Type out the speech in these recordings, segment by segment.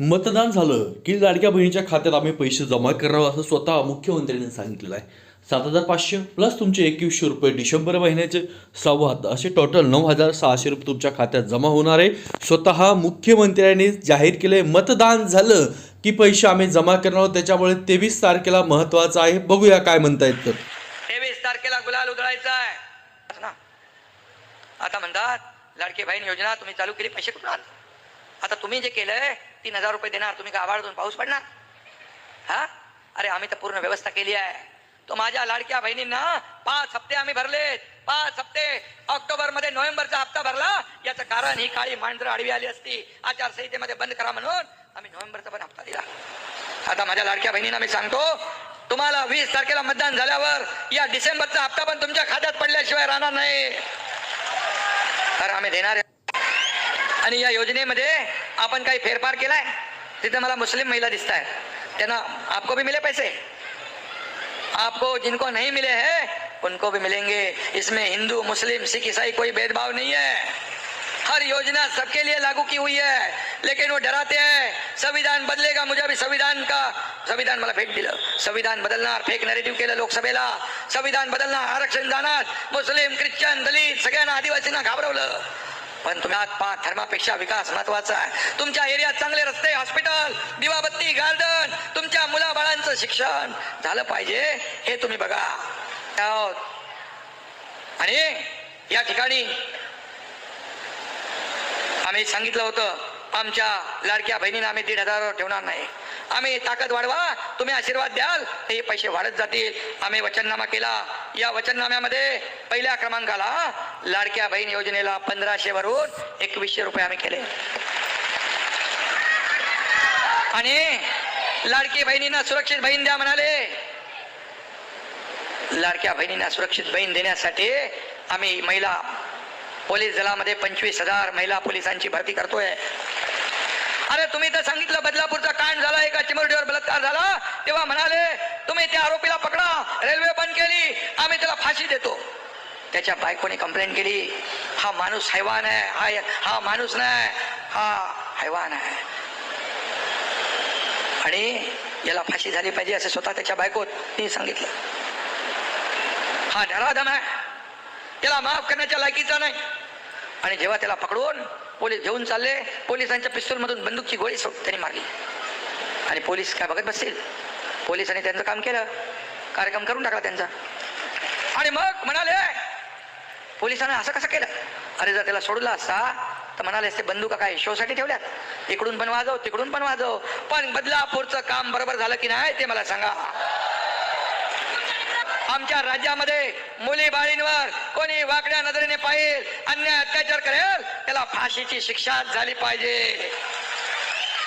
मतदान झालं की लाडक्या बहिणीच्या खात्यात आम्ही पैसे जमा करणार असं स्वतः मुख्यमंत्र्यांनी सांगितलेलं आहे. सात हजार पाचशे प्लस तुमचे एकवीसशे रुपये डिसेंबर महिन्याचे सव्वा असे टोटल नऊ हजार सहाशे रुपये तुमच्या खात्यात जमा होणार आहे. स्वतः मुख्यमंत्र्यांनी जाहीर केले मतदान झालं की पैसे आम्ही जमा करणार आहोत. त्याच्यामुळे तेवीस तारखेला महत्त्वाचं आहे. बघूया काय म्हणतायत तर. तेवीस तारखेला गुलाल उधळायचा आहे. आता म्हणतात लाडके बहीण योजना तुम्ही चालू केली पैसे कुठून आले? आता तुम्ही जे केलंय तीन हजार रुपये देणार. तुम्ही का आभाळ पाऊस पडणार. हा? अरे आम्ही तर पूर्ण व्यवस्था केली आहे. तो माझ्या लाडक्या बहिणींना पाच हप्ते आम्ही भरलेत. पाच हप्ते. ऑक्टोबरमध्ये नोव्हेंबरचा हप्ता भरला. याचं कारण ही काळी मांजर आडवी आली असती. आचारसंहितेमध्ये बंद करा म्हणून आम्ही नोव्हेंबरचा पण हप्ता दिला. आता माझ्या लाडक्या बहिणींना मी सांगतो तुम्हाला वीस तारखेला मतदान झाल्यावर या डिसेंबरचा हप्ता पण तुमच्या खात्यात पडल्याशिवाय राहणार नाही. तर आम्ही देणार आहे. आणि या योजनेमध्ये आपण काही फेरफार केलाय? तिथे मला मुस्लिम महिला दिसत आहेत त्यांना आपको भी मिले पैसे? आपको जिनको नहीं मिले हैं, उनको भी मिलेंगे. इसमें हिंदू, मुस्लिम, सिख, ईसाई कोई भेदभाव नहीं है. हर योजना सबके लिए लागू की हुई है, लेकिन वो डराते हैं. संविधान बदलेगा, मुझे अभी संविधान का, संविधान मला भेट दिलं. संविधान बदलणार, फेक नरेटिव्ह केलं लोकसभेला. संविधान बदलणार, आरक्षण जाणार. मुस्लिम, ख्रिश्चन, दलित, सगळ्यांना आदिवासींना घाबरवलं. पण तुम्ही पाच धर्मापेक्षा विकास महत्त्वाचा आहे. तुमच्या एरियात चांगले रस्ते हॉस्पिटल दिवाबत्ती गार्डन तुमच्या मुलाबाळांचं शिक्षण झालं पाहिजे हे तुम्ही बघा. आणि या ठिकाणी आम्ही सांगितलं होतं आमच्या लाडक्या बहिणींना आम्ही दीड हजार ठेवणार नाही. आम्ही ताकद वाढवा तुम्ही आशीर्वाद द्याल तर हे पैसे वाढत जातील. आम्ही वचननामा केला. या वचननाम्यामध्ये पहिल्या क्रमांकाला लाडक्या बहीण योजनेला पंधराशे वरून एकवीसशे रुपये आम्ही केले. आणि लाडकी बहिणींना सुरक्षित बहीण द्या म्हणाले. लाडक्या बहिणींना सुरक्षित बहीण देण्यासाठी आम्ही महिला पोलीस दलामध्ये पंचवीस हजार महिला पोलिसांची भरती करतोय. अरे तुम्ही तर सांगितलं बदलापूरचा कांड झाला एका चिमुरडीवर बलात्कार झाला. तेव्हा म्हणाले तुम्ही त्या आरोपीला पकडा रेल्वे बंद केली आम्ही त्याला फाशी देतो. त्याच्या बायकोने कंप्लेंट केली हा माणूस हैवान आहे हा हा माणूस नाही हा हैवान आहे. आणि याला फाशी झाली पाहिजे असं स्वतः त्याच्या बायकोनी सांगितलं. हा धराधम आहे. त्याला माफ करण्याच्या लायकीचा नाही. आणि जेव्हा त्याला पकडून पोलीस घेऊन चालले. पोलिसांच्या पिस्तूल मधून बंदूकची गोळी सो- त्यांनी मारली. आणि पोलीस काय बघत बसतील? पोलिसांनी त्यांचं काम केलं. कार्यक्रम करून टाकला त्यांचा. आणि मग म्हणाले पोलिसांना असं कसं केलं? अरे जर त्याला सोडला असता तर म्हणाले असते बंदुका काय शोसाठी ठेवल्यात? इकडून पण वाजव तिकडून पण वाजव. पण बदलापूरचं काम बरोबर झालं की नाही ते मला सांगा. आमच्या राज्यामध्ये मुली बाळींवर कोणी वाकड्या नजरेने पाहिजे अन्याय अत्याचार फाशीची शिक्षा झाली पाहिजे.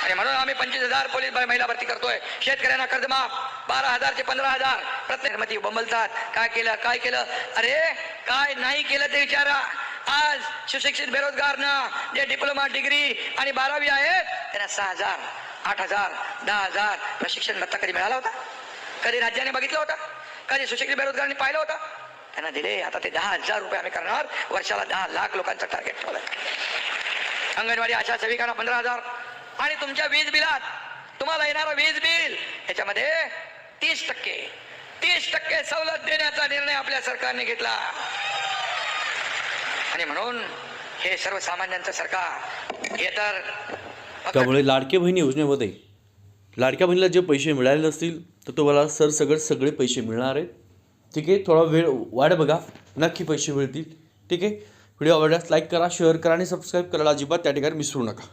आणि म्हणून आम्ही पंचवीस हजार पोलीस महिला भरती करतोय. शेतकऱ्यांना कर्जमाफ बारा हजार ते पंधरा हजार. प्रत्येक मती बंबलतात काय केलं काय केलं? अरे काय नाही केलं ते विचारा. आज सुशिक्षित बेरोजगार ना जे डिप्लोमा डिग्री आणि बारावी आहेत त्यांना सहा हजार आठ हजार दहा हजार प्रशिक्षण भत्ता कधी मिळाला होता? कधी राज्याने बघितलं होता? कधी सुशिक्षित बेरोजगारांनी पाहिलं होतं? त्यांना दिले. आता ते दहा हजार रुपये आम्ही करणार. वर्षाला दहा लाख लोकांचं टार्गेट ठेवलं अंगणवाडी आशा सेविकांना पंधरा हजार. आणि तुमच्या वीज बिलात तुम्हाला येणारं वीज बिल याच्यामध्ये तीस टक्के. तीस टक्के सवलत देण्याचा निर्णय आपल्या सरकारने घेतला. आणि म्हणून हे सर्वसामान्यांचं सरकार हे तर त्यामुळे लाडके बहीण योजनेमध्ये लाडक्या बहिणीला जे पैसे मिळाले असतील तर तुम्हाला सरसगट सगळे पैसे मिळणार आहेत. ठीक आहे? थोडा वेळ वाढ बघा. नक्की पैसे मिळतील. ठीक आहे? व्हिडिओ आवडल्यास लाईक करा शेअर करा आणि सबस्क्राईब करायला अजिबात त्या ठिकाणी विसरू नका.